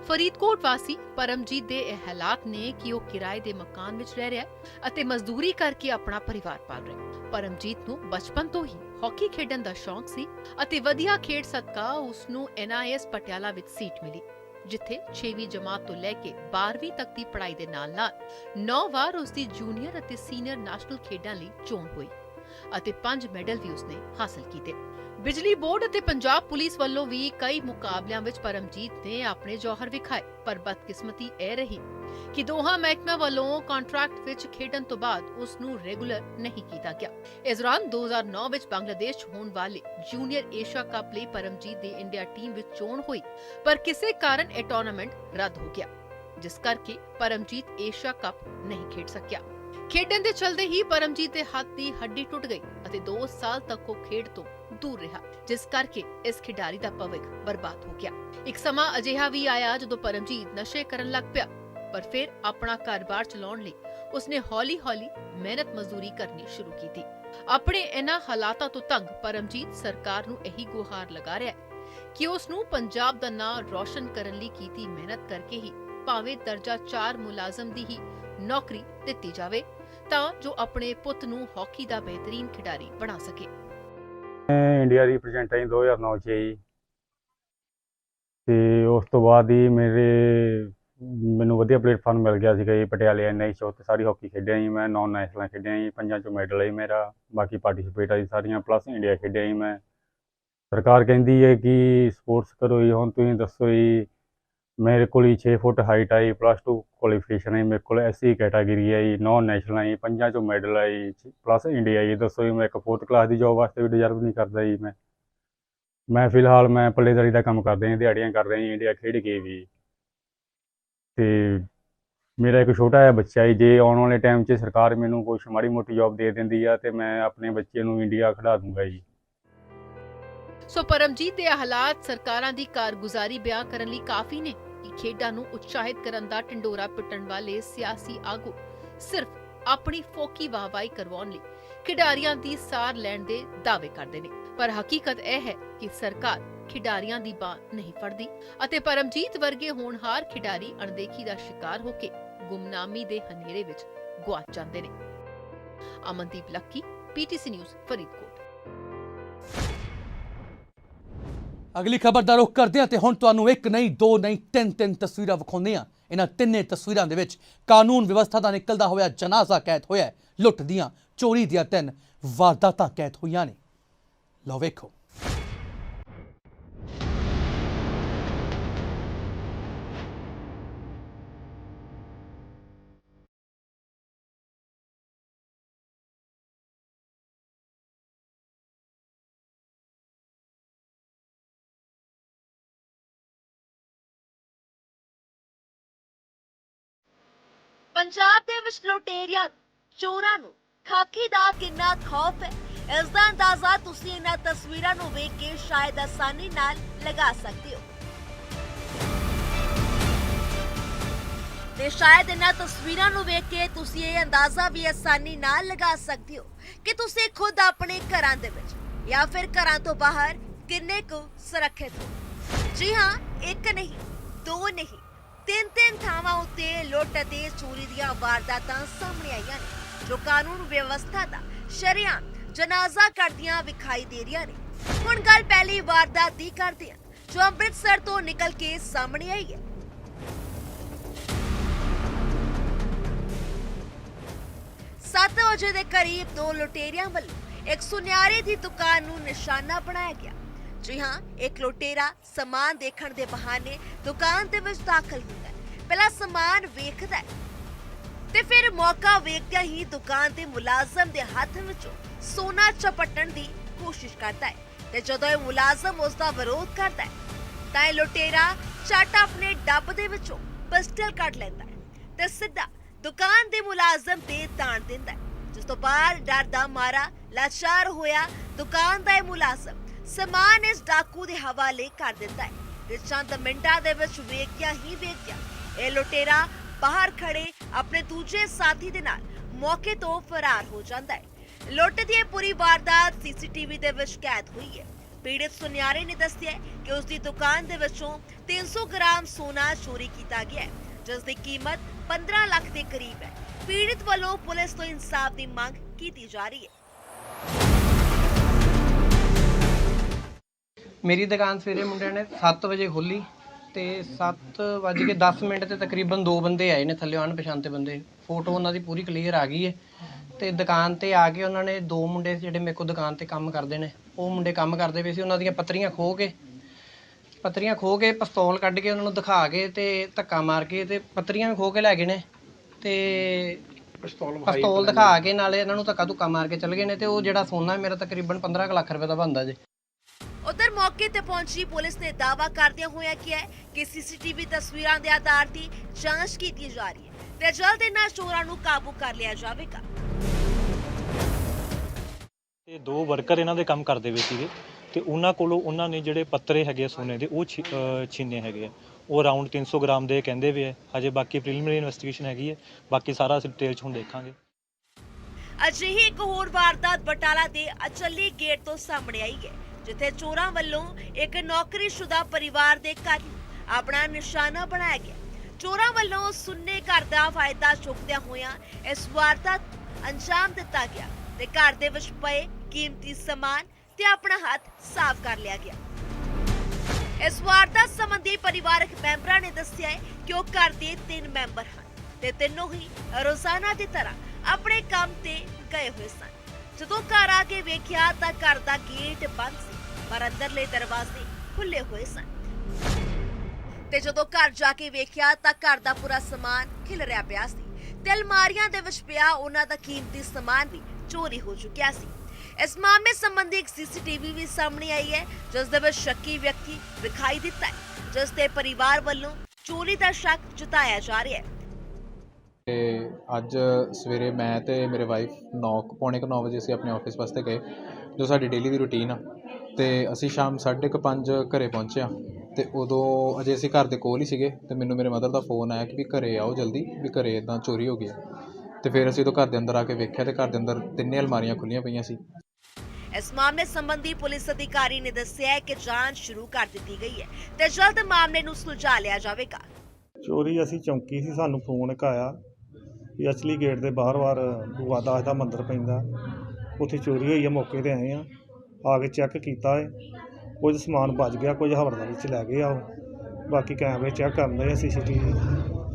ਫਰੀਦਕੋਟ ਵਾਸੀ ਪਰਮਜੀਤ ਦੇ ਇਹ ਹਾਲਾਤ ਨੇ ਕਿ ਉਹ ਕਿਰਾਏ ਦੇ ਮਕਾਨ ਵਿੱਚ ਰਹਿ ਰਿਹਾ ਹੈ ਅਤੇ ਮਜ਼ਦੂਰੀ ਕਰਕੇ ਆਪਣਾ ਪਰਿਵਾਰ ਪਾਲ ਰਿਹਾ ਹੈ। ਪਰਮਜੀਤ ਨੂੰ ਬਚਪਨ ਤੋਂ ਹੀ ਹਾਕੀ ਖੇਡਣ ਦਾ ਸ਼ੌਂਕ ਸੀ ਅਤੇ ਵਧੀਆ ਖੇਡ ਸਦਕਾ ਉਸ ਨੂੰ ਐਨਆਈਐਸ ਪਟਿਆਲਾ ਵਿੱਚ ਸੀਟ ਮਿਲੀ। ਜਿੱਥੇ 6ਵੀਂ ਜਮਾਤ ਤੋਂ ਲੈ ਕੇ 12ਵੀਂ ਤੱਕ ਦੀ ਪੜ੍ਹਾਈ ਦੇ ਨਾਲ-ਨਾਲ 9 ਵਾਰ ਉਸ ਦੀ ਜੂਨੀਅਰ ਅਤੇ ਸੀਨੀਅਰ ਨੈਸ਼ਨਲ ਖੇਡਾਂ ਲਈ ਚੋਣ ਹੋਈ। ਅਤੇ 5 ਮੈਡਲ ਵੀ ਉਸਨੇ ਹਾਸਲ ਕੀਤੇ। ਬਿਜਲੀ ਬੋਰਡ ਅਤੇ ਪੰਜਾਬ ਪੁਲਿਸ ਵੱਲੋਂ ਵੀ ਕਈ ਮੁਕਾਬਲਿਆਂ ਵਿੱਚ ਪਰਮਜੀਤ ਨੇ ਆਪਣੇ ਜੌਹਰ ਵਿਖਾਏ, ਪਰ ਬਦਕਿਸਮਤੀ ਇਹ ਰਹੀ ਕਿ ਦੋਹਾਂ ਮਹਿਕਮਿਆਂ ਵੱਲੋਂ ਕੰਟਰੈਕਟ ਵਿੱਚ ਖੇਡਣ ਤੋਂ ਬਾਅਦ ਉਸ ਨੂੰ ਰੈਗੂਲਰ ਨਹੀਂ ਕੀਤਾ ਗਿਆ। ਇਸ ਦੌਰਾਨ 2009 ਵਿੱਚ ਬੰਗਲਾਦੇਸ਼ ਹੋਣ ਵਾਲੇ ਜੂਨੀਅਰ ਏਸ਼ੀਆ ਕੱਪ ਲਈ ਪਰਮਜੀਤ ਦੀ ਇੰਡੀਆ ਟੀਮ ਵਿੱਚ ਚੋਣ ਹੋਈ, ਪਰ ਕਿਸੇ ਕਾਰਨ ਇਹ ਟੂਰਨਾਮੈਂਟ ਰੱਦ ਹੋ ਗਿਆ, ਜਿਸ ਕਰਕੇ ਪਰਮਜੀਤ ਏਸ਼ੀਆ ਕੱਪ ਨਹੀਂ ਖੇਡ ਸਕਿਆ। ਖੇਡਣ ਦੇ ਚਲਦੇ ਹੀ ਪਰਮਜੀਤ ਦੇ ਹੱਥ ਦੀ ਹੱਡੀ ਟੁੱਟ ਗਈ ਅਤੇ 2 ਸਾਲ ਤੱਕ ਉਹ ਖੇਡ ਤੋਂ ਦੂਰ ਰਿਹਾ, ਜਿਸ ਕਰਕੇ ਇਸ ਖਿਡਾਰੀ ਦਾ ਭਵਿੱਖ ਬਰਬਾਦ ਹੋ ਗਿਆ। ਇੱਕ ਸਮਾਂ ਅਜਿਹਾ ਵੀ ਆਇਆ ਜਦੋਂ ਪਰਮਜੀਤ ਨਸ਼ੇ ਕਰਨ ਲੱਗ ਪਿਆ, ਪਰ ਫਿਰ ਆਪਣਾ ਘਰ-ਬਾਰ ਚਲਾਉਣ ਲਈ ਉਸਨੇ ਹੌਲੀ-ਹੌਲੀ ਮਿਹਨਤ ਮਜ਼ਦੂਰੀ ਕਰਨੀ ਸ਼ੁਰੂ ਕੀਤੀ। ਆਪਣੇ ਇਹਨਾਂ ਹਾਲਾਤਾਂ ਤੋਂ ਤੰਗ ਪਰਮਜੀਤ ਸਰਕਾਰ ਨੂੰ ਇਹੀ ਗੁਹਾਰ ਲਗਾ ਰਿਹਾ ਹੈ ਕਿ ਉਸ ਨੂੰ ਪੰਜਾਬ ਦਾ ਨਾਂ ਰੌਸ਼ਨ ਕਰਨ ਲਈ ਕੀਤੀ ਮਿਹਨਤ ਕਰਕੇ ਹੀ, ਭਾਵੇਂ ਦਰਜਾ 4 ਮੁਲਾਜ਼ਮ ਦੀ ਹੀ ਨੌਕਰੀ ਦਿੱਤੀ ਜਾਵੇ ਤਾਂ ਜੋ ਆਪਣੇ ਪੁੱਤ ਨੂੰ ਹਾਕੀ ਦਾ ਬਿਹਤਰੀਨ ਖਿਡਾਰੀ ਬਣਾ ਸਕੇ। ਮੈਂ ਇੰਡੀਆ ਰਿਪਰੈਜ਼ੈਂਟ ਆਈ 2009 ਚ ਜੀ। ਤੇ ਉਸ ਤੋਂ ਬਾਅਦ ਹੀ ਮੇਰੇ, ਮੈਨੂੰ ਵਧੀਆ ਪਲੇਟਫਾਰਮ ਮਿਲ ਗਿਆ ਸੀਗਾ ਜੀ ਪਟਿਆਲੇ ਐਨਆਈ ਸ਼ੋ ਤੇ ਸਾਰੀ ਹਾਕੀ ਖੇਡਿਆ ਜੀ ਮੈਂ ਨੌਨ ਨੈਸ਼ਨਲ ਖੇਡਿਆ ਜੀ, ਪੰਜਾਂ ਚੋਂ ਮੈਡਲ ਆਈ ਮੇਰਾ, ਬਾਕੀ ਪਾਰਟਿਸਿਪੇਟ ਆਈ ਸਾਰੀਆਂ ਪਲੱਸ ਇੰਡੀਆ ਖੇਡਿਆ ਜੀ ਮੈਂ। ਸਰਕਾਰ ਕਹਿੰਦੀ ਹੈ ਕਿ ਸਪੋਰਟਸ ਕਰੋ ਜੀ, ਹੁਣ ਤੁਸੀਂ ਦੱਸੋ ਜੀ ਮੇਰੇ ਕੋਲ ਹੀ 6 ਫੁੱਟ ਹਾਈਟ ਆਈ ਪਲੱਸ 2 ਕੁਆਲੀਫਿਕੇਸ਼ਨ ਹੈ ਮੇਰੇ ਕੋਲ ਐਸਸੀ ਕੈਟਾਗਰੀ ਹੈ ਜੀ ਨੌਨ ਨੈਸ਼ਨਲ ਆਈ ਪੰਜਾਂ ਚੋਂ ਮੈਡਲ ਆਈ ਪਲੱਸ ਇੰਡੀਆ ਜੀ, ਦੱਸੋ ਜੀ ਮੈਂ ਇੱਕ ਫੋਰਥ ਕਲਾਸ ਦੀ ਜੌਬ ਵਾਸਤੇ ਵੀ ਡਿਜ਼ਰਵ ਨਹੀਂ ਕਰਦਾ ਜੀ ਮੈਂ। ਮੈਂ ਫਿਲਹਾਲ ਮੈਂ ਪੱਲੇਦਾਰੀ ਦਾ ਕੰਮ ਕਰਦਾ ਹਾਂ, ਦਿਹਾੜੀਆਂ ਕਰ ਰਿਹਾ ਜੀ ਇੰਡੀਆ ਖੇਡ ਕੇ ਵੀ। ਤੇ ਮੇਰਾ ਇੱਕ ਛੋਟਾ ਜਿਹਾ ਬੱਚਾ ਹੈ ਜੇ ਆਉਣ ਵਾਲੇ ਟਾਈਮ 'ਚ ਸਰਕਾਰ ਮੈਨੂੰ ਕੁਛ ਮਾੜੀ ਮੋਟੀ ਜੌਬ ਦੇ ਦਿੰਦੀ ਆ, ਤੇ ਮੈਂ ਆਪਣੇ ਬੱਚੇ ਨੂੰ ਇੰਡੀਆ ਖਿਡਾ ਦੂੰਗਾ ਜੀ। ਸੋ ਪਰਮਜੀਤ ਦੇ ਹਾਲਾਤ ਸਰਕਾਰਾਂ ਦੀ ਕਾਰਗੁਜ਼ਾਰੀ ਬਿਆਨ ਕਰਨ ਲਈ ਕਾਫੀ ਨੇ ਕਿ ਖੇਡਾਂ ਨੂੰ ਉਤਸ਼ਾਹਿਤ ਕਰਨ ਦਾ ਢੰਡੋਰਾ ਪਿੱਟਣ ਵਾਲੇ ਸਿਆਸੀ ਆਗੂ ਸਿਰਫ ਆਪਣੀ ਫੋਕੀ ਵਾਹਵਾਈ ਕਰਵਾਉਣ ਲਈ ਖਿਡਾਰੀਆਂ ਦੀ ਸਾਰ ਲੈਣ ਦੇ ਦਾਅਵੇ ਕਰਦੇ ਨੇ। ਪਰ ਹਕੀਕਤ ਇਹ ਹੈ ਕਿ ਸਰਕਾਰ ਖਿਡਾਰੀਆਂ ਦੀ ਬਾਹ ਨਹੀਂ ਫੜਦੀ ਅਤੇ ਪਰਮਜੀਤ ਵਰਗੇ ਹੋਣਹਾਰ ਖਿਡਾਰੀ ਅਣਦੇਖੀ ਦਾ ਸ਼ਿਕਾਰ ਹੋ ਕੇ ਗੁੰਮਨਾਮੀ ਦੇ ਹਨੇਰੇ ਵਿੱਚ ਗੁਆਚ ਜਾਂਦੇ ਨੇ। Amandeep Lucky PTC news, Faridkot. ਅਗਲੀ ਖਬਰ ਦਾ ਰੁਖ ਕਰਦੇ ਹਾਂ ਤੇ ਹੁਣ ਤੁਹਾਨੂੰ ਇੱਕ ਨਹੀਂ, ਦੋ ਨਹੀਂ, ਤਿੰਨ ਤਿੰਨ ਤਸਵੀਰਾਂ ਵਿਖਾਉਂਦੇ ਹਾਂ। ਇਹਨਾਂ ਤਿੰਨੇ ਤਸਵੀਰਾਂ ਦੇ ਵਿੱਚ ਕਾਨੂੰਨ ਵਿਵਸਥਾ ਦਾ ਨਿਕਲਦਾ ਹੋਇਆ ਜਨਾਜ਼ਾ ਕੈਦ ਹੋਇਆ ਲੁੱਟ ਦੀਆਂ, ਚੋਰੀ ਦੀਆਂ ਤਿੰਨ ਵਾਰਦਾਤਾਂ ਕੈਦ ਹੋਈਆਂ ਨੇ। ਲਓ ਵੇਖੋ। ਪੰਜਾਬ ਦੇ ਵਿੱਚ ਲੁਟੇਰਿਆਂ, ਚੋਰਾਂ ਨੂੰ ਖਾਕੀ ਦਾ ਕਿੰਨਾ ਖੌਫ ਹੈ। ਇਸ ਦਾ ਅੰਦਾਜ਼ਾ ਤੁਸੀਂ ਇਹਨਾਂ ਤਸਵੀਰਾਂ ਨੂੰ ਵੇਖ ਕੇ ਸ਼ਾਇਦ ਆਸਾਨੀ ਨਾਲ ਲਗਾ ਸਕਦੇ ਹੋ। ਤੇ ਸ਼ਾਇਦ ਇਹਨਾਂ ਤਸਵੀਰਾਂ ਨੂੰ ਵੇਖ ਕੇ ਤੁਸੀਂ ਇਹ ਅੰਦਾਜ਼ਾ ਵੀ ਆਸਾਨੀ ਨਾਲ ਲਗਾ ਸਕਦੇ ਹੋ ਕਿ ਤੁਸੀਂ ਖੁਦ ਆਪਣੇ ਘਰਾਂ ਦੇ ਵਿੱਚ ਜਾਂ ਫਿਰ ਘਰਾਂ ਤੋਂ ਬਾਹਰ ਕਿੰਨੇ ਕੁ ਸੁਰੱਖਿਅਤ ਹੋ। ਜੀ ਹਾਂ, ਇੱਕ ਨਹੀਂ, ਦੋ ਨਹੀਂ ਤਿੰਨ ਤਿੰਨ ਥਾਵਾਂ ਉੱਤੇ ਲੁੱਟ ਅਤੇ ਚੋਰੀ ਦੀਆਂ ਵਾਰਦਾਤਾਂ ਸਾਹਮਣੇ ਆਈਆਂ ਨੇ, ਜੋ ਕਾਨੂੰਨ ਵਿਵਸਥਾ ਦਾ ਸ਼ਰੇਆਮ ਜਨਾਜ਼ਾ ਕਰਦੀਆਂ ਵਿਖਾਈ ਦੇ ਰਹੀਆਂ ਨੇ। ਹੁਣ ਗੱਲ ਪਹਿਲੀ ਵਾਰਦਾਤ ਦੀ ਕਰਦੇ ਹਾਂ, ਜੋ ਅੰਮ੍ਰਿਤਸਰ ਤੋਂ ਨਿਕਲ ਕੇ ਸਾਹਮਣੇ ਆਈ ਹੈ। ਸੱਤ ਵਜੇ ਦੇ ਕਰੀਬ ਦੋ ਲੁਟੇਰਿਆਂ ਵੱਲੋਂ ਇੱਕ ਸੁਨਿਆਰੇ ਦੀ ਦੁਕਾਨ ਨੂੰ ਨਿਸ਼ਾਨਾ ਬਣਾਇਆ ਗਿਆ। ਜੀ ਹਾਂ ਇੱਕ ਲੁਟੇਰਾ ਸਮਾਨ ਦੇਖਣ ਦੇ ਬਹਾਨੇ ਦੁਕਾਨ ਦੇ ਵਿੱਚ ਦਾਖਲ ਹੁੰਦਾ ਹੈ। ਪਹਿਲਾਂ ਸਮਾਨ ਵੇਖਦਾ ਹੈ ਤੇ ਫਿਰ ਮੌਕਾ ਵੇਖਦਿਆਂ ਹੀ ਦੁਕਾਨ ਦੇ ਮੁਲਾਜ਼ਮ ਦੇ ਹੱਥ ਵਿੱਚੋਂ ਸੋਨਾ ਚਪਟਣ ਦੀ ਕੋਸ਼ਿਸ਼ ਕਰਦਾ ਹੈ ਤੇ ਜਦੋਂ ਇਹ ਮੁਲਾਜ਼ਮ ਉਸ ਦਾ ਵਿਰੋਧ ਕਰਦਾ ਹੈ, ਤਾਂ ਇਹ ਲੁਟੇਰਾ ਝੱਟ ਆਪਣੇ ਡੱਬ ਦੇ ਵਿੱਚੋਂ ਪਿਸਟਲ ਕੱਢ ਲੈਂਦਾ ਹੈ ਤੇ ਸਿੱਧਾ ਦੁਕਾਨ ਦੇ ਮੁਲਾਜ਼ਮ ਤੇ ਤਾਣ ਦਿੰਦਾ ਹੈ। ਜਿਸ ਤੋਂ ਬਾਅਦ ਡਰ ਦਾ ਮਾਰਾ ਲਾਚਾਰ ਹੋਇਆ ਦੁਕਾਨ ਦਾ ਇਹ ਮੁਲਾਜ਼ਮ। ਸਮਾਨ ਇਸ ਡਾਕੂ ਦੇ ਹਵਾਲੇ ਕਰ ਦਿੰਦਾ ਹੈ। ਤੇ ਚੰਦ ਮਿੰਟਾਂ ਦੇ ਵਿੱਚ ਵੇਖਿਆ ਹੀ ਵੇਖਿਆ, ਇਹ ਲੁਟੇਰਾ ਬਾਹਰ ਖੜੇ ਆਪਣੇ ਦੂਜੇ ਸਾਥੀ ਦੇ ਨਾਲ ਮੌਕੇ ਤੋਂ ਫਰਾਰ ਹੋ ਜਾਂਦਾ ਹੈ। ਲੁੱਟ ਦੀ ਇਹ ਪੂਰੀ ਵਾਰਦਾਤ ਸੀਸੀਟੀਵੀ ਦੇ ਵਿੱਚ ਕੈਦ ਹੋਈ ਹੈ। ਪੀੜਤ ਸੁਨਿਆਰੇ ਨੇ ਦੱਸਿਆ ਕਿ ਉਸ ਦੀ ਦੁਕਾਨ ਦੇ ਵਿੱਚੋਂ 300 ਗ੍ਰਾਮ ਸੋਨਾ ਚੋਰੀ ਕੀਤਾ ਗਿਆ ਹੈ, ਜਿਸ ਦੀ ਕੀਮਤ 15 ਲੱਖ ਦੇ ਕਰੀਬ ਹੈ। ਪੀੜਤ ਵੱਲੋਂ ਪੁਲਿਸ ਤੋਂ ਇਨਸਾਫ ਦੀ ਮੰਗ ਕੀਤੀ ਜਾ ਰਹੀ ਹੈ। ਮੇਰੀ ਦੁਕਾਨ ਸਵੇਰੇ ਮੁੰਡਿਆਂ ਨੇ 7 ਵਜੇ ਖੋਲੀ ਤੇ 7 ਵੱਜ ਕੇ 10 ਮਿੰਟ ਤੇ ਤਕਰੀਬਨ ਦੋ ਬੰਦੇ ਆਏ ਨੇ ਥੱਲੇ ਅਣਪਛਾਤੇ ਬੰਦੇ। ਫੋਟੋ ਉਹਨਾਂ ਦੀ ਪੂਰੀ ਕਲੀਅਰ ਆ ਗਈ ਹੈ ਤੇ ਦੁਕਾਨ ਤੇ ਆ ਕੇ ਉਹਨਾਂ ਨੇ ਦੋ ਮੁੰਡੇ ਜਿਹੜੇ ਮੇਰੇ ਕੋਲ ਦੁਕਾਨ ਤੇ ਕੰਮ ਕਰਦੇ ਨੇ। ਉਹ ਮੁੰਡੇ ਕੰਮ ਕਰਦੇ ਪਏ ਸੀ ਉਹਨਾਂ ਦੀਆਂ ਪੱਤਰੀਆਂ ਖੋਹ ਕੇ। ਪੱਤਰੀਆਂ ਖੋਹ ਕੇ ਪਿਸਤੌਲ ਕੱਢ ਕੇ ਉਹਨਾਂ ਨੂੰ ਦਿਖਾ ਕੇ ਤੇ ਧੱਕਾ ਮਾਰ ਕੇ ਤੇ ਪੱਤਰੀਆਂ ਵੀ ਖੋਹ ਕੇ ਲੈ ਗਏ ਨੇ। ਤੇ ਪਿਸਤੌਲ ਦਿਖਾ ਕੇ ਨਾਲੇ ਇਹਨਾਂ ਨੂੰ ਧੱਕਾ ਧੁੱਕਾ ਮਾਰ ਕੇ ਚਲੇ ਗਏ ਨੇ ਤੇ ਉਹ ਜਿਹੜਾ ਸੋਨਾ ਮੇਰਾ ਤਕਰੀਬਨ 15 ਕੁ ਲੱਖ ਰੁਪਏ ਦਾ ਬਣਦਾ ਜੇ। ਉਧਰ ਮੌਕੇ ਤੇ ਪਹੁੰਚੀ ਪੁਲਿਸ ਨੇ ਦਾਅਵਾ ਕਰਦਿਆਂ ਹੋਇਆ ਕਿਹਾ ਹੈ ਕਿ ਸੀਸੀਟੀਵੀ ਤਸਵੀਰਾਂ ਦੇ ਆਧਾਰ ਤੇ ਜਾਂਚ ਕੀਤੀ ਜਾ ਰਹੀ ਹੈ ਤੇ ਜਲਦ ਇਹਨਾਂ ਚੋਰਾਂ ਨੂੰ ਕਾਬੂ ਕਰ ਲਿਆ ਜਾਵੇਗਾ। ਤੇ ਦੋ ਵਰਕਰ ਇਹਨਾਂ ਦੇ ਕੰਮ ਕਰਦੇ ਪਏ ਸੀਗੇ ਤੇ ਉਹਨਾਂ ਕੋਲੋਂ ਉਹਨਾਂ ਨੇ ਜਿਹੜੇ ਪੱਤਰੇ ਹੈਗੇ ਆ ਸੋਨੇ ਦੇ ਉਹ ਛੀ- ਅਹ ਛੀਨੇ ਹੈਗੇ ਆ। ਉਹ ਅਰਾਊਂਡ 300 ਗ੍ਰਾਮ ਦੇ ਕਹਿੰਦੇ ਵੀ ਹੈ ਹਜੇ ਬਾਕੀ ਪ੍ਰੀਲਿਮਿਨਰੀ ਇਨਵੈਸਟੀਗੇਸ਼ਨ ਹੈਗੀ ਹੈ ਬਾਕੀ ਸਾਰਾ ਅਸੀਂ ਡਿਟੇਲ 'ਚ ਹੁਣ ਦੇਖਾਂਗੇ। ਅਜਿਹੀ ਇੱਕ ਹੋਰ ਵਾਰਦਾਤ ਬਟਾਲਾ ਦੇ ਅਚੱਲੀ ਗੇਟ ਤੋਂ ਸਾਹਮਣੇ ਆਈ ਹੈ। ਜਿੱਥੇ ਚੋਰਾਂ ਵੱਲੋਂ ਇੱਕ ਨੌਕਰੀਸ਼ੁਦਾ ਪਰਿਵਾਰ ਦੇ ਘਰ ਆਪਣਾ ਨਿਸ਼ਾਨਾ ਬਣਾਇਆ ਗਿਆ। ਚੋਰਾਂ ਵੱਲੋਂ ਸੁੰਨੇ ਘਰ ਦਾ ਫਾਇਦਾ ਚੁੱਕਦਿਆਂ ਹੋਇਆਂ ਇਸ ਵਾਰਦਾਤ ਅੰਜਾਮ ਦਿੱਤਾ ਗਿਆ ਤੇ ਘਰ ਦੇ ਵਿੱਚ ਪਏ ਕੀਮਤੀ ਸਮਾਨ ਤੇ ਆਪਣਾ ਹੱਥ ਸਾਫ਼ ਕਰ ਲਿਆ ਗਿਆ। ਇਸ ਵਾਰਦਾਤ ਸੰਬੰਧੀ ਪਰਿਵਾਰਕ ਮੈਂਬਰਾਂ ਨੇ ਦੱਸਿਆ ਹੈ ਕਿ ਉਹ ਘਰ ਦੇ ਤਿੰਨ ਮੈਂਬਰ ਹਨ ਤੇ ਤਿੰਨੋਂ ਹੀ ਰੋਜ਼ਾਨਾ ਦੀ ਤਰ੍ਹਾਂ ਆਪਣੇ ਕੰਮ ਤੇ ਗਏ ਹੋਏ ਸਨ। ਜਦੋਂ ਘਰ ਆ ਕੇ ਵੇਖਿਆ ਤਾਂ ਘਰ ਦਾ ਗੇਟ ਬੰਦ ਸੀ। ਪਰ ਅੰਦਰਲੇ ਦਰਵਾਜ਼ੇ ਖੁੱਲੇ ਹੋਏ ਸਨ। ਤੇ ਜਦੋਂ ਘਰ ਜਾ ਕੇ ਵੇਖਿਆ ਤਾਂ ਘਰ ਦਾ ਪੂਰਾ ਸਮਾਨ ਖਿਲਰਿਆ ਪਿਆ ਸੀ। ਤੇ ਅਲਮਾਰੀਆਂ ਦੇ ਵਿੱਚ ਪਿਆ ਉਹਨਾਂ ਦਾ ਕੀਮਤੀ ਸਮਾਨ ਵੀ ਚੋਰੀ ਹੋ ਚੁੱਕਿਆ ਸੀ। ਇਸ ਮਾਮਲੇ ਸੰਬੰਧੀ ਇੱਕ ਸੀਸੀਟੀਵੀ ਵੀ ਸਾਹਮਣੇ ਆਈ ਹੈ, ਜਿਸ ਦੇ ਵਿੱਚ ਸ਼ੱਕੀ ਵਿਅਕਤੀ ਵਿਖਾਈ ਦਿੱਤਾ ਹੈ, ਜਿਸ ਦੇ ਪਰਿਵਾਰ ਵੱਲੋਂ ਚੋਰੀ ਦਾ ਸ਼ੱਕ ਜਤਾਇਆ ਜਾ ਰਿਹਾ ਹੈ। ਤੇ ਅੱਜ ਸਵੇਰੇ ਮੈਂ ਤੇ ਮੇਰੇ ਵਾਈਫ 9 ਪੌਣੇ 9 ਵਜੇ ਅਸੀਂ ਆਪਣੇ ਆਫਿਸ ਵਾਸਤੇ ਗਏ, ਜੋ ਸਾਡੀ ਡੇਲੀ ਦੀ ਰੁਟੀਨ ਆ। ਤੇ ਅਸੀਂ ਸ਼ਾਮ 5:30 ਘਰੇ ਪਹੁੰਚੇ ਆ ਤੇ ਉਦੋਂ ਅਜੇ ਅਸੀਂ ਘਰ ਦੇ ਕੋਲ ਹੀ ਸੀਗੇ ਤੇ ਮੈਨੂੰ ਮੇਰੇ ਮਦਰ ਦਾ ਫੋਨ ਆਇਆ ਕਿ ਵੀ ਘਰੇ ਆਓ ਜਲਦੀ ਵੀ ਘਰੇ ਇਦਾਂ ਚੋਰੀ ਹੋ ਗਈ ਆ ਤੇ ਫਿਰ ਅਸੀਂ ਉਦੋਂ ਘਰ ਦੇ ਅੰਦਰ ਆ ਕੇ ਵੇਖਿਆ ਤੇ ਘਰ ਦੇ ਅੰਦਰ ਤਿੰਨੇ ਅਲਮਾਰੀਆਂ ਖੁੱਲੀਆਂ ਪਈਆਂ ਸੀ। ਇਸ ਮਾਮਲੇ ਸੰਬੰਧੀ ਪੁਲਿਸ ਅਧਿਕਾਰੀ ਨੇ ਦੱਸਿਆ ਹੈ ਕਿ ਜਾਂਚ ਸ਼ੁਰੂ ਕਰ ਦਿੱਤੀ ਗਈ ਹੈ ਤੇ ਜਲਦ ਮਾਮਲੇ ਨੂੰ ਸੁਲਝਾ ਲਿਆ ਜਾਵੇਗਾ। ਚੋਰੀ ਅਸੀਂ ਚੌਂਕੀ ਸੀ ਸਾਨੂੰ ਫੋਨ ਇੱਕ ਆਇਆ ਵੀ ਅਸਲੀ ਗੇਟ ਦੇ ਬਾਹਰ-ਬਾਹਰ ਬੁਆ ਦਾਸ ਦਾ ਮੰਦਿਰ ਪੈਂਦਾ। ਉੱਥੇ ਚੋਰੀ ਹੋਈ ਹੈ ਮੌਕੇ ਤੇ ਆਏ ਆ ਆ ਕੇ ਚੈੱਕ ਕੀਤਾ ਹੈ ਕੁਝ ਸਮਾਨ ਬਚ ਗਿਆ, ਕੁਝ ਹਵਲਦਾਰੀ ਚ ਲੈ ਗਏ ਆ ਉਹ। ਬਾਕੀ ਕੈਮਰੇ ਚੈੱਕ ਕਰਨ ਦੇ ਸੀਸੀਟੀਵੀ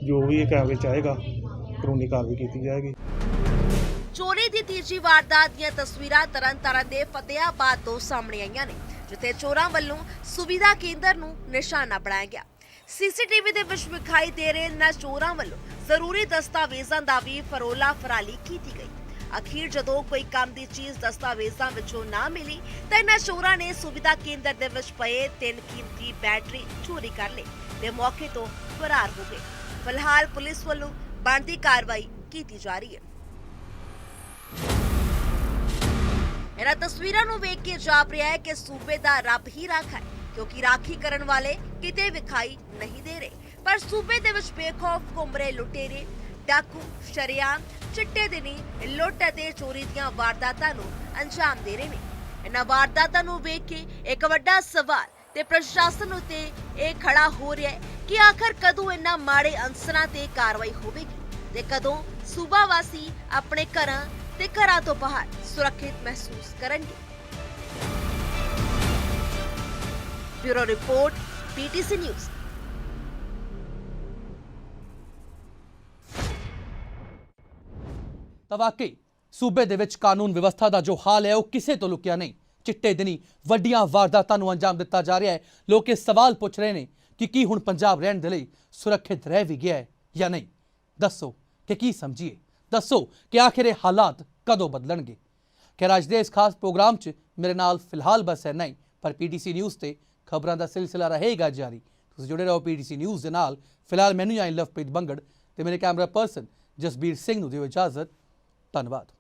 ਜੋ ਵੀ ਇਹ ਕੈਮਰੇ ਚ ਕਾਨੂੰਨੀ ਕਾਰਵਾਈ ਕੀਤੀ ਜਾਏਗੀ। ਚੋਰੀ ਦੀ ਤੀਜੀ ਵਾਰਦਾਤ ਦੀਆਂ ਤਸਵੀਰਾਂ ਤਰਨਤਾਰਨ ਦੇ ਫਤਿਆਬਾਦ ਤੋਂ ਸਾਹਮਣੇ ਆਈਆਂ ਨੇ, ਜਿੱਥੇ ਚੋਰਾਂ ਵੱਲੋਂ ਸੁਵਿਧਾ ਕੇਂਦਰ ਨੂੰ ਨਿਸ਼ਾਨਾ ਬਣਾਇਆ ਗਿਆ। ਸੀਸੀਟੀਵੀ ਦੇ ਵਿੱਚ ਵਿਖਾਈ ਦੇ ਰਹੇ ਇਹਨਾਂ ਚੋਰਾਂ ਵੱਲੋਂ ਜ਼ਰੂਰੀ ਦਸਤਾਵੇਜ਼ਾਂ ਦਾ ਵੀ ਫਰੋਲਾ ਫਰਾਲੀ ਕੀਤੀ ਗਈ। ਅਖੀਰ ਜਦੋਂ ਕੋਈ ਕੰਮ ਦੀ ਚੀਜ਼ ਦਸਤਾਵੇਜ਼ਾਂ ਵਿੱਚੋਂ ਨਾ ਮਿਲੀ, ਤਾਂ ਇਹਨਾਂ ਚੋਰਾਂ ਨੇ ਸੁਵਿਧਾ ਕੇਂਦਰ ਦੇ ਵਿੱਚ ਪਏ ਤਿੰਨ ਕੀਮਤੀ ਬੈਟਰੀ ਚੋਰੀ ਕਰ ਲਈ ਤੇ ਮੌਕੇ ਤੋਂ ਫਰਾਰ ਹੋ ਗਏ। ਫਿਲਹਾਲ ਪੁਲਿਸ ਵੱਲੋਂ ਬਣਦੀ ਕਾਰਵਾਈ ਕੀਤੀ ਜਾ ਰਹੀ ਹੈ। ਇਹਨਾਂ ਤਸਵੀਰਾਂ ਨੂੰ ਵੇਖ ਕੇ ਜਾਪ ਰਿਹਾ ਹੈ ਕਿ ਸੂਬੇ ਦਾ ਰੱਬ ਹੀ ਰਾਖਾ ਹੈ, ਕਿਉਂਕਿ ਰਾਖੀ ਕਰਨ ਵਾਲੇ ਕਿਤੇ ਵਿਖਾਈ ਨਹੀਂ ਦੇ ਰਹੇ। ਪਰ ਸੂਬੇ ਦੇ ਵਿੱਚ ਬੇਖੌਫ ਘੁੰਮ ਰਹੇ ਲੁਟੇਰੇ ਡਾਕੂ, ਸ਼ਰਿਆਮ, ਚਿੱਟੇ ਦਿਨੀ ਲੁੱਟ ਅਤੇ ਚੋਰੀ ਦੀਆਂ ਵਾਰਦਾਤਾਂ ਨੂੰ ਅੰਜਾਮ ਦੇ ਰਹੇ ਨੇ। ਇਹਨਾਂ ਵਾਰਦਾਤਾਂ ਨੂੰ ਵੇਖ ਕੇ ਇੱਕ ਵੱਡਾ ਸਵਾਲ ਤੇ ਪ੍ਰਸ਼ਾਸਨ ਉਤੇ ਇਹ ਖੜਾ ਹੋ ਰਿਹਾ ਹੈ ਕਿ ਆਖਰ ਕਦੋਂ ਇਹਨਾਂ ਮਾੜੇ ਅਨਸਰਾਂ ਤੇ ਕਾਰਵਾਈ ਹੋਵੇਗੀ ਤੇ ਕਦੋਂ ਸੂਬਾ ਵਾਸੀ ਆਪਣੇ ਘਰਾਂ ਤੇ ਘਰਾਂ ਤੋਂ ਬਾਹਰ ਸੁਰੱਖਿਅਤ ਮਹਿਸੂਸ ਕਰਨਗੇ। Bureau report, PTC news. ਤਾਂ ਵਾਕਈ, ਸੂਬੇ ਦੇ ਵਿੱਚ ਕਾਨੂੰਨ ਵਿਵਸਥਾ ਦਾ ਜੋ ਹਾਲ ਹੈ, ਉਹ ਕਿਸੇ ਤੋਂ ਲੁਕਿਆ ਨਹੀਂ। ਚਿੱਟੇ ਦਿਨੀ ਵੱਡੀਆਂ ਵਾਰਦਾਤਾਂ ਨੂੰ ਅੰਜਾਮ ਦਿੱਤਾ ਜਾ ਰਿਹਾ ਹੈ। ਲੋਕ ਇਹ ਸਵਾਲ ਪੁੱਛ ਰਹੇ ਨੇ ਕਿ ਕੀ ਹੁਣ ਪੰਜਾਬ ਰਹਿਣ ਦੇ ਲਈ ਸੁਰੱਖਿਅਤ ਰਹਿ ਵੀ ਗਿਆ ਹੈ ਜਾਂ ਨਹੀਂ? ਦੱਸੋ ਕਿ ਕੀ ਸਮਝੀਏ? ਦੱਸੋ ਕਿ ਆਖਿਰ ਇਹ ਹਾਲਾਤ ਕਦੋਂ ਬਦਲਣਗੇ? ਖੈਰ ਅੱਜ ਦੇ ਇਸ ਖਾਸ ਪ੍ਰੋਗਰਾਮ 'ਚ ਮੇਰੇ ਨਾਲ ਫਿਲਹਾਲ ਬਸ ਹੈ ਨਹੀਂ ਪਰ ਪੀਟੀਸੀ ਨਿਊਜ਼ ਤੇ ਖਬਰਾਂ ਦਾ ਸਿਲਸਿਲਾ ਰਹੇਗਾ ਜਾਰੀ। ਤੁਸੀਂ ਜੁੜੇ ਰਹੋ ਪੀਟੀਸੀ ਨਿਊਜ਼ ਦੇ ਨਾਲ। ਫਿਲਹਾਲ ਮੈਨੂੰ ਆਈ ਲਵਪ੍ਰੀਤ ਬੰਗੜ ਤੇ ਮੇਰੇ ਕੈਮਰਾ ਪਰਸਨ ਜਸਬੀਰ ਸਿੰਘ ਨੂੰ ਦਿਓ ਇਜਾਜ਼ਤ। ਧੰਨਵਾਦ।